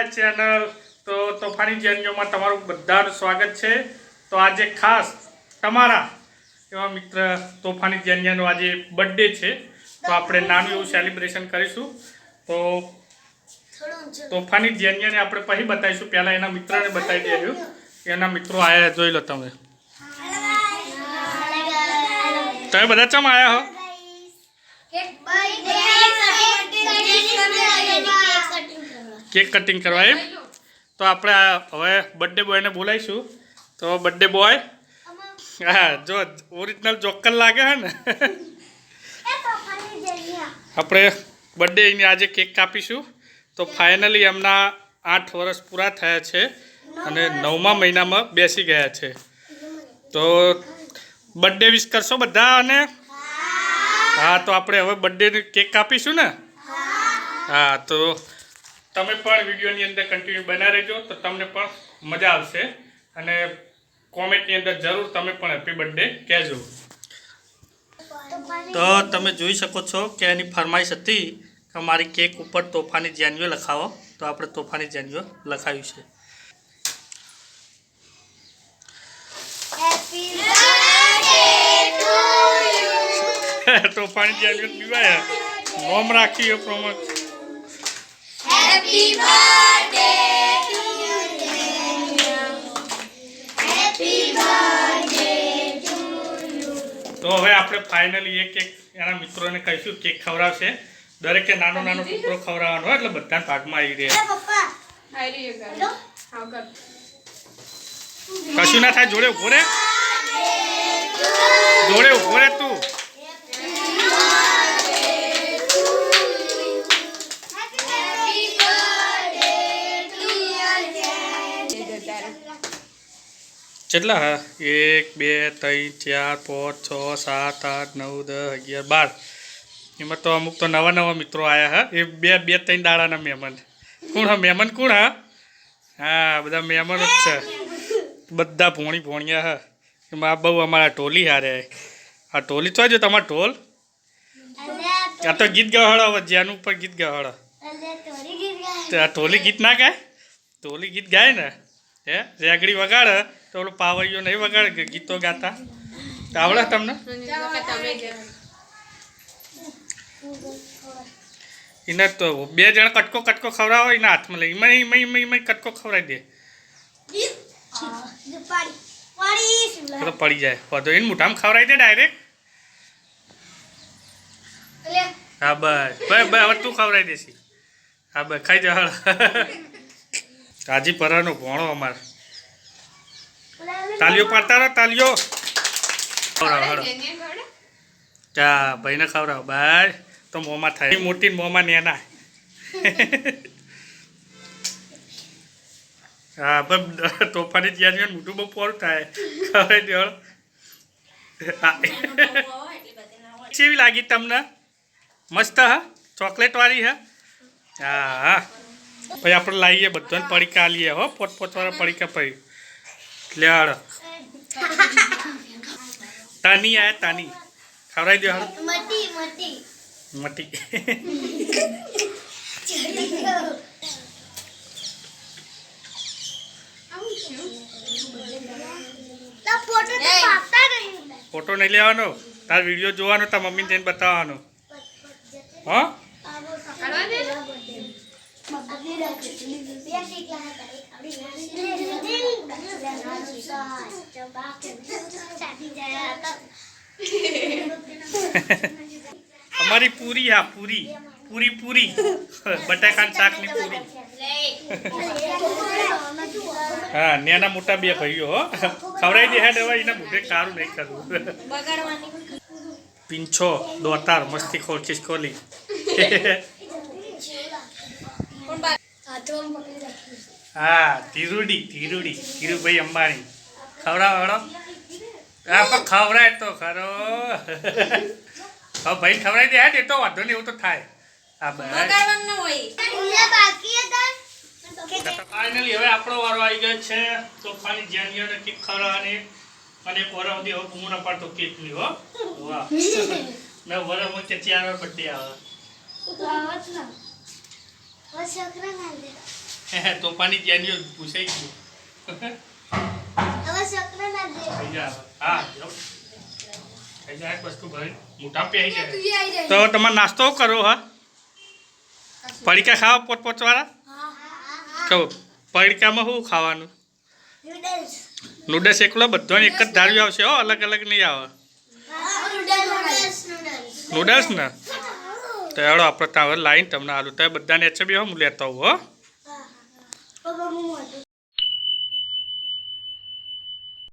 My channel. તો તોફાની જેનીઓમાં તમારું બધાનું સ્વાગત છે. તો આજે ખાસ તમારા એવા મિત્ર તોફાની જેનિયાનો આજે બર્થડે છે. તો આપણે નાનું એવું સેલિબ્રેશન કરીશું. તો તોફાની જેનિયાને આપણે પછી બતાવીશું. પહેલાં એના મિત્રને બતાવી દેજો એના મિત્રો આવ્યા જોઈ લો તમે. તમે બધા ચમ આવ્યા હો? કેક કટિંગ કરવા એમ? તો આપણે હવે બર્થડે બોયને બોલાવીશું. તો બર્થડે બોય હા જો ઓરિજિનલ જોકર લાગે હે ને? આપણે બર્થડે એની આજે કેક કાપીશું. તો ફાઇનલી એમના આઠ વર્ષ પૂરા થયા છે અને નવમા મહિનામાં બેસી ગયા છે. તો બર્થડે વિશ કરશો બધા અને હા તો આપણે હવે બર્થડેની કેક કાપીશું ને? હા તો તમે પણ વિડીયોની અંદર કન્ટિન્યુ બના રહેજો તો તમને પણ મજા આવશે. અને કોમેન્ટની અંદર જરૂર તમે પણ હેપી બર્થડે કહેજો. તો તમે જોઈ શકો છો કે એની ફરમાઈશ હતી કે મારી કેક ઉપર તોફાની જેન્યુઓ લખાવો. તો આપણે તોફાની જેન્યુઓ લખાવ્યું છે. તોફાની જેન્યુઓ પીવાય. નોમ રાખી એ પ્રમાણે Happy birthday to you. Happy birthday to you. તો હવે આપણે ફાઇનલી એક એક એના મિત્રોને કહીશું કેક ખવડાવશે. દરેકે નાનો નાનો ટુકડો ખવડાવવાનો હોય એટલે બધા ભાગમાં આવી રહ્યા. પપ્પા. કશું ના થાય જોડે ઊભો રે. જોડે ઊભો રે તું. કેટલા હા? એક બે ત્રણ ચાર પાંચ છ સાત આઠ નવ દસ અગિયાર બાર. એમાં તો અમુક તો નવા નવા મિત્રો આવ્યા હા? એ બે બે ત્રણ દાડાના મહેમાન. કોણ હા? મહેમાન કોણ હા? હા બધા મહેમાનો જ છે. બધા ભોણી ભોણિયા હા? એમાં બહુ અમારા ટોલી હારે આ ટોલી તો જો તમારા ઢોલ? આ તો ગીત ગવાડો હવે જ્યાંનું ઉપર ગીત ગવાડો આ ટોલી ગીત ના ગાય? ટોલી ગીત ગાય ને? હે? રેગડી વગાડે તો ઓલો પાવૈયો નહીં વગાડે કે ગીતો ગાતા? આવડે તમને? એને તો બે જણ કટકો કટકો ખવડાવો એના હાથમાં લઈ. એમાં એમાં એમાં એમાં કટકો ખવડાવી દે. તો પડી જાય. વધુ એને મોઢામાં ખવડાવી દે ડાયરેક્ટ હા, બસ. બસ હવે તું ખવડાવી દેશી હા, બસ, ખાઈ જા હળ કાજી પરાનો ભોણો અમારે. તાલીઓ પાડતા રહો તાલીઓ. ચા ભાઈને ખવડાવો બાય. તો મોંમાં થાય. મોટી ને મોંમાં નેના. હા પણ તોફાની જ્યાં જ્યાં મોટું બહુ પોરું થાય. દે કેવી લાગી તમને? મસ્ત હા? ચોકલેટ વાળી હા? હા હા. પછી આપણે લાવીએ બધાને પડીકા કાલીએ હો પોત પોતવાળા પડીકા પછી લ્યાડ તાની આ તાની. ખવડાવી દો મટી મટી. ફોટો નહીં. ફોટો નહીં લેવાનો. તાર વીડિયો જોવાનો તાર મમ્મીને જઈને બતાવવાનો. હા? અમારી પૂરી હા પૂરી. પૂરી પૂરી. બટાકાની શાકની પૂરી. હા નાના મોટા બે ભાઈઓ હો. ખવડાવી દે હેડ હવે એના મોઢે કારું નહીં કરવું પીંછો દોતાર મસ્તી ખોલ. ખિસકોલી હા ધીરુડી ધીરુડી ધીરુભાઈ અંબાણી. ખવડાવડો હા પણ ખવડાય તો ખરો. હા ભાઈ ખવડાવી દે. હા એ તો વાંધો નહીં એવું તો થાય. હા ફાઇનલી હવે આપણો વારો આવી ગયો છે. તોફાની જાનીઓને કેક ખવડાવવાની. અને દી હવે બૂમ ન પાડતો કેક લી હો. વાહ. મેં વરમ વચ્ચે ચાર બર્થડે આવે. તોફાની જ્ઞાનીઓ પૂછાઈ ગયું. હવે શકર ના દે હા તું આવી જાય. તો તમે નાસ્તો કરો હા? પડીકા ખાવા પોત પોતવાળા કહો પડીકામાં શું ખાવાનું? નૂડલ્સ નૂડલ્સ એકલો બધો એક જ ધાર્યું આવશે હો અલગ અલગ નહીં આવે. નુડલ્સ નૂડલ્સ નૂડલ્સ ને? તો હેડો, આપણે ત્યાં લાઈન તમને આલું. તો બધાને એચ બી હું લેતો આવું, હો.